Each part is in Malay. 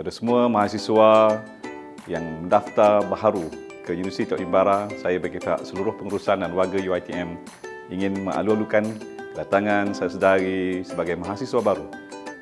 Kepada semua mahasiswa yang mendaftar baharu ke Universiti Tok Imbara, saya bagi pihak seluruh pengurusan dan warga UiTM ingin mengalu-alukan kedatangan saya sedari sebagai mahasiswa baru.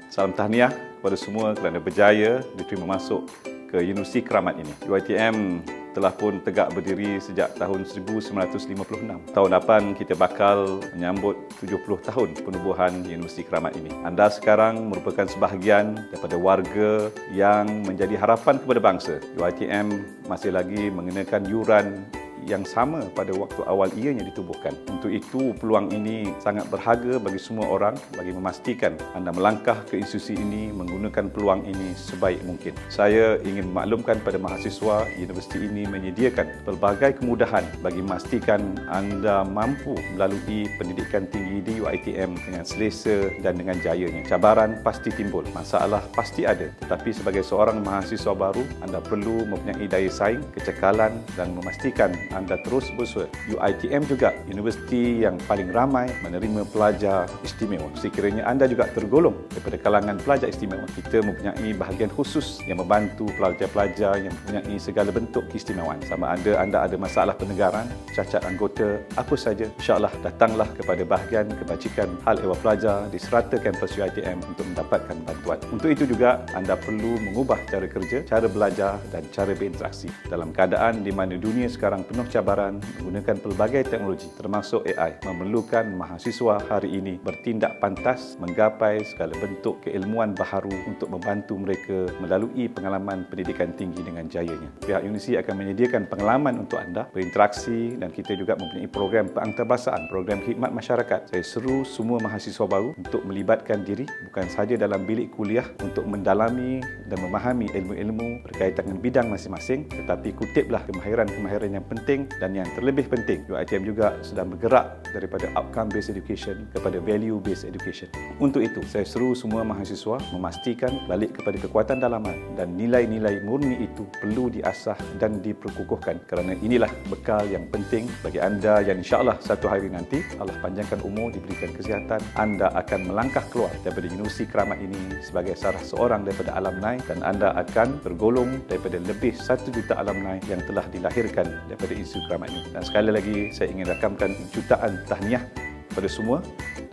Salam tahniah kepada semua kerana berjaya diterima masuk ke Universiti Keramat ini. UiTM telah pun tegak berdiri sejak tahun 1956. Tahun depan kita bakal menyambut 70 tahun penubuhan Universiti Keramat ini. Anda sekarang merupakan sebahagian daripada warga yang menjadi harapan kepada bangsa. UiTM masih lagi mengenakan yuran yang sama pada waktu awal ianya ditubuhkan. Untuk itu, peluang ini sangat berharga bagi semua orang bagi memastikan anda melangkah ke institusi ini menggunakan peluang ini sebaik mungkin. Saya ingin memaklumkan pada mahasiswa universiti ini menyediakan pelbagai kemudahan bagi memastikan anda mampu melalui pendidikan tinggi di UiTM dengan selesa dan dengan jayanya. Cabaran pasti timbul, masalah pasti ada. Tetapi sebagai seorang mahasiswa baru, anda perlu mempunyai daya saing, kecekalan dan memastikan anda terus bersua. UiTM juga universiti yang paling ramai menerima pelajar istimewa. Sekiranya anda juga tergolong daripada kalangan pelajar istimewa, kita mempunyai bahagian khusus yang membantu pelajar-pelajar yang mempunyai segala bentuk keistimewaan. Sama ada anda ada masalah penegaran, cacat anggota, apa saja, insyaAllah datanglah kepada bahagian kebajikan hal ehwal pelajar di serata kampus UiTM untuk mendapatkan bantuan. Untuk itu juga anda perlu mengubah cara kerja, cara belajar dan cara berinteraksi. Dalam keadaan di mana dunia sekarang penuh cabaran menggunakan pelbagai teknologi termasuk AI memerlukan mahasiswa hari ini bertindak pantas menggapai segala bentuk keilmuan baharu untuk membantu mereka melalui pengalaman pendidikan tinggi dengan jayanya. Pihak universiti akan menyediakan pengalaman untuk anda berinteraksi dan kita juga mempunyai program pengantarabasaan, program khidmat masyarakat. Saya seru semua mahasiswa baru untuk melibatkan diri bukan sahaja dalam bilik kuliah untuk mendalami dan memahami ilmu-ilmu berkaitan dengan bidang masing-masing tetapi kutiplah kemahiran-kemahiran yang penting penting dan yang terlebih penting UiTM juga sedang bergerak daripada outcome based education kepada value based education. Untuk itu saya seru semua mahasiswa memastikan balik kepada kekuatan dalaman dan nilai-nilai murni itu perlu diasah dan diperkukuhkan kerana inilah bekal yang penting bagi anda yang insya-Allah satu hari nanti Allah panjangkan umur diberikan kesihatan anda akan melangkah keluar daripada Universiti Keramat ini sebagai salah seorang daripada alumni dan anda akan tergolong daripada lebih satu juta alumni yang telah dilahirkan daripada isu keramat ini. Dan sekali lagi saya ingin rakamkan jutaan tahniah kepada semua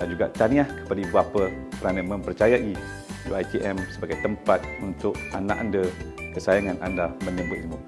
dan juga tahniah kepada ibu bapa kerana mempercayai UiTM sebagai tempat untuk anak anda kesayangan anda menyebut ilmu.